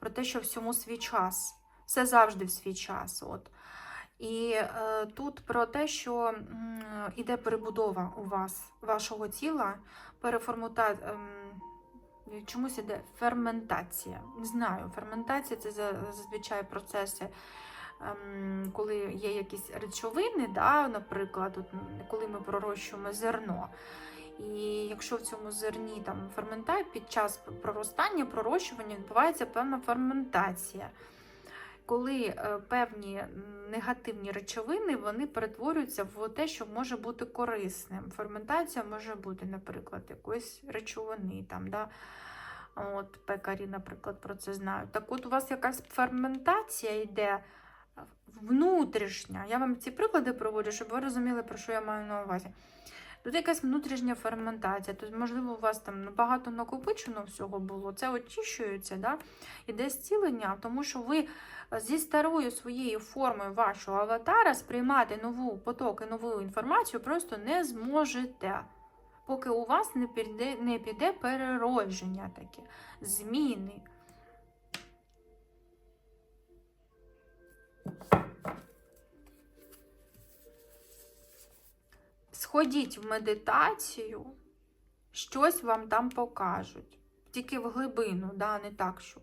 про те, що всьому свій час. Все завжди в свій час. От. І е, тут про те, що м, іде перебудова у вас, вашого тіла, переформута... Е, чомусь іде ферментація. Не знаю, ферментація це зазвичай процеси, коли є якісь речовини, да, наприклад, от, коли ми пророщуємо зерно. І якщо в цьому зерні там ферментація, під час проростання, пророщування відбувається певна ферментація. Коли е, певні негативні речовини вони перетворюються в те, що може бути корисним. Ферментація може бути, наприклад, якоїсь речовини. Там, да? От, пекарі, наприклад, про це знають. Так от у вас якась ферментація йде внутрішня. Я вам ці приклади проводжу, щоб ви розуміли, про що я маю на увазі. Тут якась внутрішня ферментація, тобто, можливо, у вас там багато накопичено всього було, це очищується, да? іде зцілення, тому що ви зі старою своєю формою вашого аватара сприймати нову потоки, нову інформацію просто не зможете. Поки у вас не піде, не піде переродження таке, зміни. Сходіть в медитацію, щось вам там покажуть. Тільки в глибину, да, не так, що